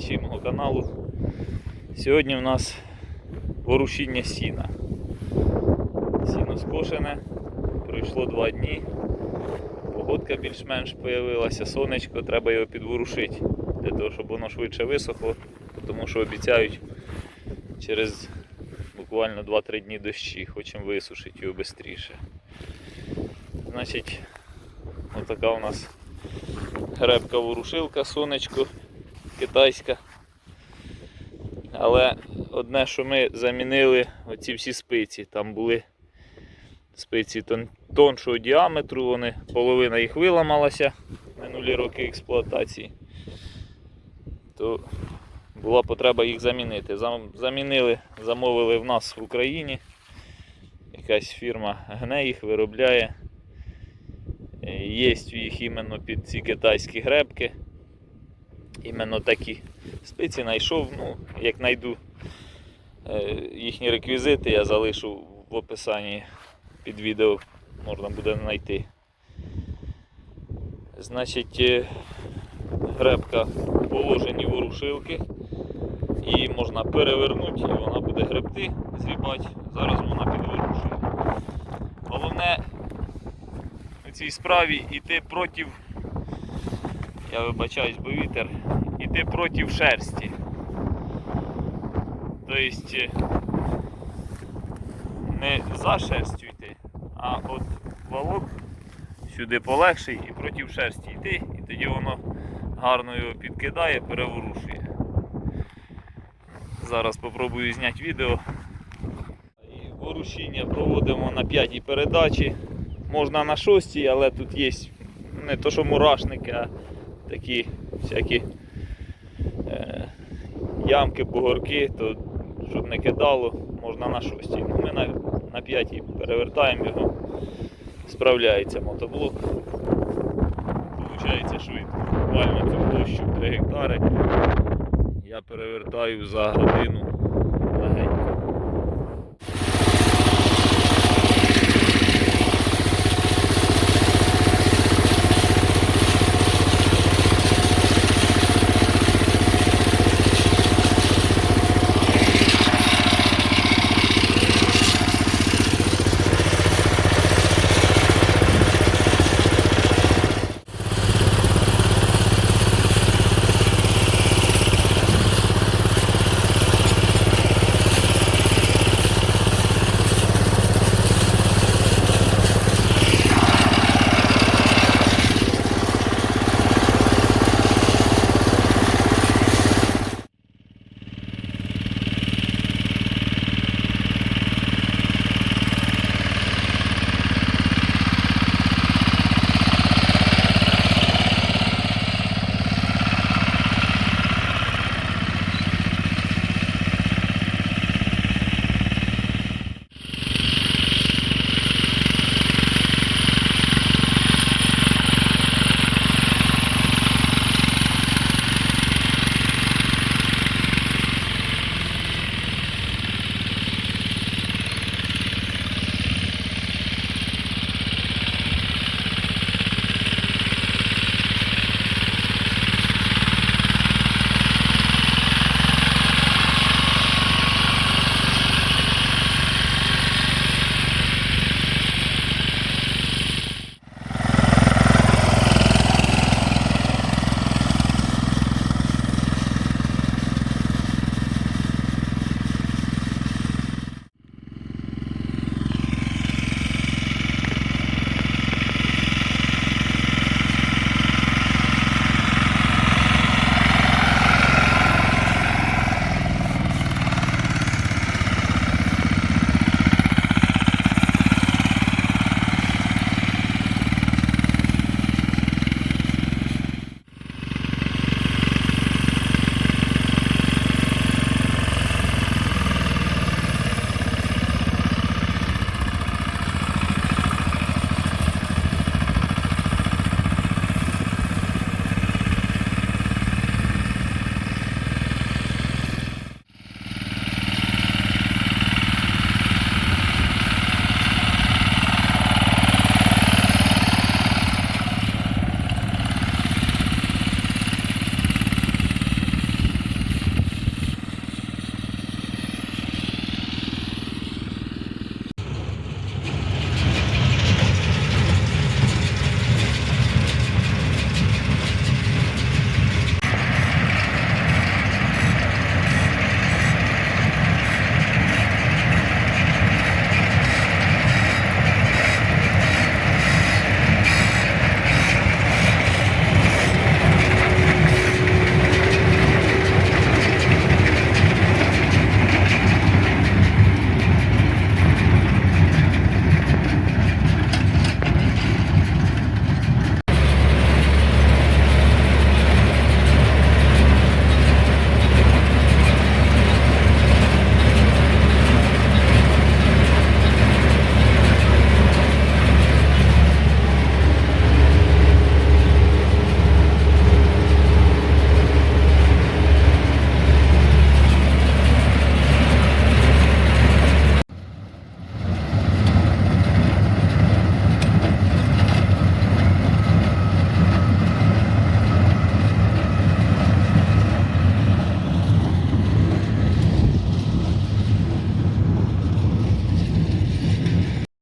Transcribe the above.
глядачі мого каналу. Сьогодні в нас ворушіння сіна. Сіно скошене, пройшло два дні. Погодка більш-менш появилася, сонечко, треба його підворушити, для того, щоб воно швидше висохло, тому що обіцяють через буквально 2-3 дні дощі, хочемо висушити його швидше. Значить, отака у нас гребка ворушилка, сонечко китайська. Але одне, що ми замінили оці всі спиці. Там були спиці тон, тоншого діаметру, вони, половина їх виламалася минулі роки експлуатації. То була потреба їх замінити. Замінили, замовили в нас в Україні. Якась фірма гне їх, виробляє. Є в їх іменно під ці китайські гребки. Іменно такі спиці знайшов. Ну, як знайду е, їхні реквізити, я залишу в описанні під відео, можна буде знайти. Значить, е, гребка в положенні ворушилки. Її можна перевернути і вона буде гребти, зрібати. Зараз вона підворушує. Головне у цій справі йти проти, я вибачаюсь, бо вітер, йти проти шерсті. Тобто е, не за шерстю йти, а от валок сюди полегший і проти шерсті йти, і тоді воно гарно його підкидає, переворушує. Зараз спробую зняти відео. І ворушіння проводимо на п'ятій передачі. Можна на шостій, але тут є не то, що мурашники, а такі всякі е, ямки, бугорки, то щоб не кидало, можна на шостій. Ну, ми на, на п'ятій перевертаємо його, справляється мотоблок. Получається швидко. Буквально цю площу 3 гектари. Я перевертаю за годину легенько.